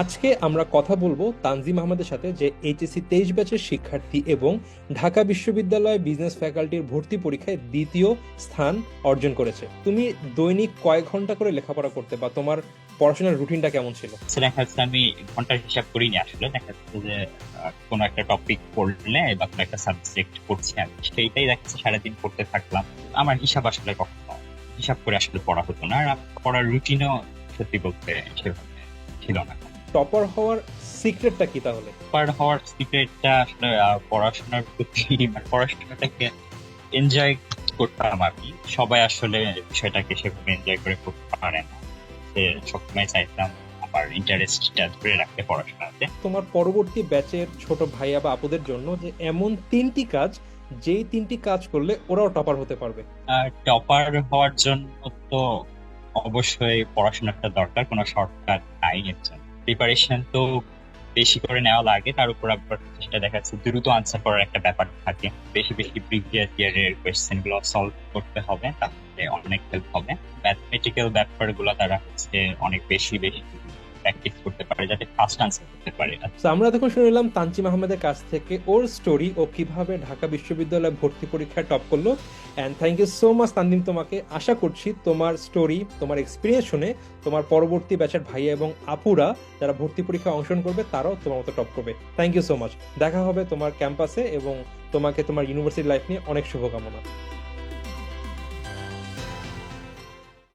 আজকে আমরা কথা বলব তানজিম আহমদের সাথে যে এইচএসসি তেইশ ব্যাচের শিক্ষার্থী এবং ঢাকা বিশ্ববিদ্যালয় বিজনেস ফ্যাকাল্টির ভর্তি পরীক্ষায় দ্বিতীয় স্থান অর্জন করেছে। তুমি দৈনিক কয়েক ঘণ্টা করে লেখাপড়া করতে বা তোমার পড়াশোনার রুটিনটা কেমন ছিল? দেখা যাচ্ছে আমি ঘণ্টার হিসাব করিনি আসলে। দেখা যাচ্ছে যে কোনো একটা টপিক পড়লে বা কোনো একটা সাবজেক্ট পড়ছি আমি, সেইটাই দেখা যাচ্ছে সারাদিন পড়তে থাকলাম। আমার হিসাব আসলে কখনো, হিসাব করে আসলে পড়া হতো না। আর পড়ার রুটিনও সত্যি বলতে ছিল না। টপার হওয়ার সিক্রেটটা কি তাহলে? পার হওয়ার সিক্রেটটা আসলে পড়াশোনার প্রতি মানে পড়াশোনাটাকে এনজয় করতাম আমি। সবাই আসলে বিষয়টাকে সেভাবে এনজয় করে করতে পারে না। সবসময় চাইতাম আমার ইন্টারেস্টটা ধরে রাখতে পড়াশোনাতে। তোমার পরবর্তী ব্যাচের ছোট ভাইয়া বা আপুদের জন্য যে এমন তিনটি কাজ যেই তিনটি কাজ করলে ওরাও টপার হতে পারবে। আর টপার হওয়ার জন্য তো অবশ্যই পড়াশোনাটা দরকার কোনো শর্টকাট নাই এর জন্য। প্রিপারেশন তো বেশি করে নেওয়া লাগে, তার উপর আবার সেটা দেখা যাচ্ছে দ্রুত আনসার করার একটা ব্যাপার থাকে। বেশি বেশি প্রিভিয়াস ইয়ারের কোয়েশ্চেনগুলো সলভ করতে হবে, তাহলে অনেক হেল্প হবে। ম্যাথমেটিক্যাল ব্যাপারগুলো তারা হচ্ছে অনেক বেশি বেশি প্র্যাকটিস করতে পারে যাতে ফার্স্ট আনসার করতে পারে। তো আমরা তখন শুনে নিলাম তানজিম আহমেদের কাছ থেকে ওর স্টোরি ও কীভাবে ঢাকা বিশ্ববিদ্যালয়ে ভর্তি পরীক্ষায় টপ করল। And thank you so much Tanzim তোমাকে আশা করছি তোমার স্টোরি তোমার এক্সপিরিয়েন্স শুনে তোমার পরবর্তী ব্যাচের ভাইয়া এবং আপুরা যারা ভর্তি পরীক্ষায় অংশগ্রহণ করবে তারাও তোমার মতো টপ করবে। থ্যাংক ইউ সো মাচ দেখা হবে তোমার ক্যাম্পাসে এবং তোমাকে তোমার ইউনিভার্সিটি লাইফ নিয়ে অনেক শুভকামনা।